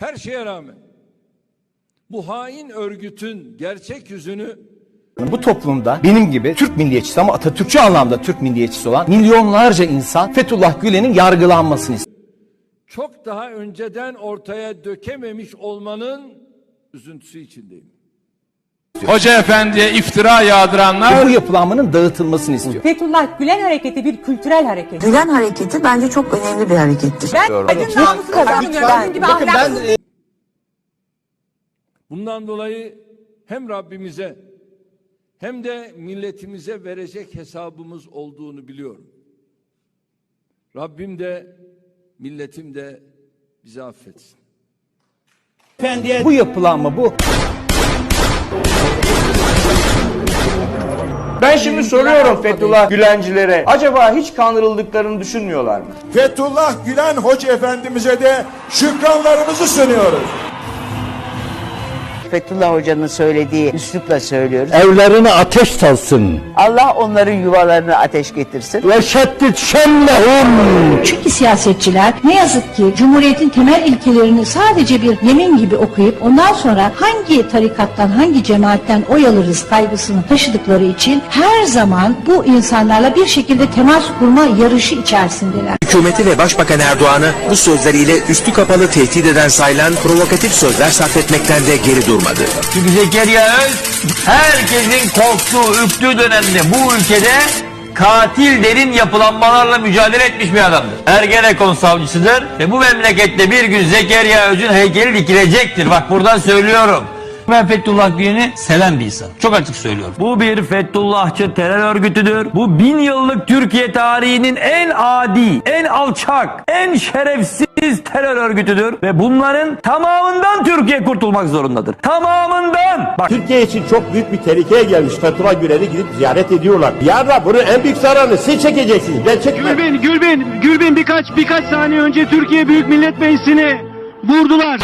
Her şeye rağmen bu hain örgütün gerçek yüzünü Bu toplumda benim gibi Türk milliyetçisi ama Atatürkçü anlamda Türk milliyetçisi olan milyonlarca insan Fethullah Gülen'in yargılanmasını istiyor. çok daha önceden ortaya dökememiş olmanın üzüntüsü içindeyim. Hoca efendiye iftira yağdıranlar Bu yapılanmanın dağıtılmasını istiyor. Fethullah Gülen hareketi bir kültürel hareket. Gülen hareketi bence çok önemli bir harekettir. Ben kadın namusu kazanmıyorum. Gibi Bundan dolayı hem Rabbimize hem de milletimize verecek hesabımız olduğunu biliyorum. Rabbim de milletim de bizi affetsin. Bu yapılanma bu Ben şimdi soruyorum Fethullah Gülencilere. Acaba hiç kandırıldıklarını düşünmüyorlar mı? Fethullah Gülen Hoca Efendimiz'e de şükranlarımızı sunuyoruz. Fethullah Hoca'nın söylediği üslupla söylüyoruz. Evlerine ateş salsın. Allah onların yuvalarını ateş getirsin. Ve şeddit şemlehum. Çünkü siyasetçiler ne yazık ki Cumhuriyet'in temel ilkelerini sadece bir yemin gibi okuyup ondan sonra hangi tarikattan hangi cemaatten oy alırız kaygısını taşıdıkları için her zaman bu insanlarla bir şekilde temas kurma yarışı içerisindeler. Hükümeti ve Başbakan Erdoğan'ı bu sözleriyle üstü kapalı tehdit eden sayılan provokatif sözler sarf etmekten de geri durmadı. Çünkü Zekeriya Öz herkesin korktuğu, üktüğü dönemde bu ülkede katil derin yapılanmalarla mücadele etmiş bir adamdır. Ergenekon savcısıdır ve bu memlekette bir gün Zekeriya Öz'ün heykeli dikilecektir. Bak buradan söylüyorum. Ben Fethullah Gülen'i seven bir insan. Çok açık söylüyorum. Bu bir Fethullahçı terör örgütüdür. Bu bin yıllık Türkiye tarihinin en adi, en alçak, en şerefsiz terör örgütüdür. Ve bunların tamamından Türkiye kurtulmak zorundadır. Tamamından. Bak Türkiye için çok büyük bir tehlikeye gelmiş. Fethullah Gülen'i gidip ziyaret ediyorlar. Yarın bunun en büyük zararını siz çekeceksiniz. Ben çekmem. Gülbin, Gülbin, Gülbin birkaç birkaç saniye önce Türkiye Büyük Millet Meclisi'ni vurdular.